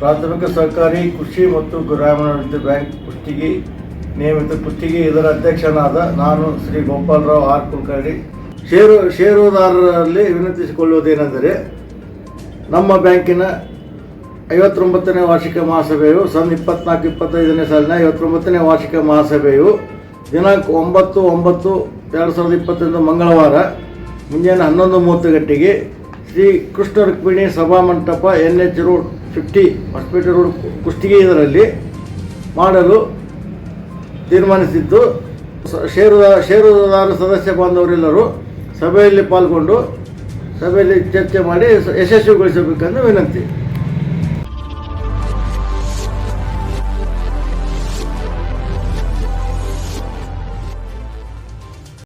ಪ್ರಾಥಮಿಕ ಸಹಕಾರಿ ಕೃಷಿ ಮತ್ತು ಗ್ರಾಮೀಣಾಭಿವೃದ್ಧಿ ಬ್ಯಾಂಕ್ ಕುಷ್ಟಗಿ ನಿಯಮಿತ ಕುಷ್ಟಗಿ ಇದರ ಅಧ್ಯಕ್ಷನಾದ ನಾನು ಶ್ರೀ ಗೋಪಾಲರಾವ್ ಆರ್ ಕುಲಕರ್ಣಿ. ಷೇರು, ಷೇರುದಾರರಲ್ಲಿ ವಿನಂತಿಸಿಕೊಳ್ಳುವುದೇನೆಂದರೆ, ನಮ್ಮ ಬ್ಯಾಂಕಿನ ಐವತ್ತೊಂಬತ್ತನೇ ವಾರ್ಷಿಕ ಮಹಾಸಭೆಯು ಸನ್ ಇಪ್ಪತ್ನಾಲ್ಕು, ಇಪ್ಪತ್ತೈದನೇ ಸಾಲಿನ ಐವತ್ತೊಂಬತ್ತನೇ ವಾರ್ಷಿಕ ಮಹಾಸಭೆಯು ದಿನಾಂಕ ಒಂಬತ್ತು ಒಂಬತ್ತು, ಎರಡು ಸಾವಿರದ ಇಪ್ಪತ್ತೊಂದು ಮಂಗಳವಾರ, ಮುಂಜಾನೆ ಹನ್ನೊಂದು ಮೂವತ್ತು ಗಂಟೆಗೆ Shri Krishna Rukmini ಸಭಾಮಂಟಪ N H road fifty hospital road Kushtagi ಇದರಲ್ಲಿ ಮಾಡಲು ತೀರ್ಮಾನಿಸಿದ್ದು. ಷೇರುದಾರ ಷೇರುದಾರ ಸದಸ್ಯ ಬಾಂಧವರೆಲ್ಲರೂ ಸಭೆಯಲ್ಲಿ ಪಾಲ್ಗೊಂಡು ಸಭೆಯಲ್ಲಿ ಚರ್ಚೆ ಮಾಡಿ ಯಶಸ್ವಿಗೊಳಿಸಬೇಕೆಂದು ವಿನಂತಿ.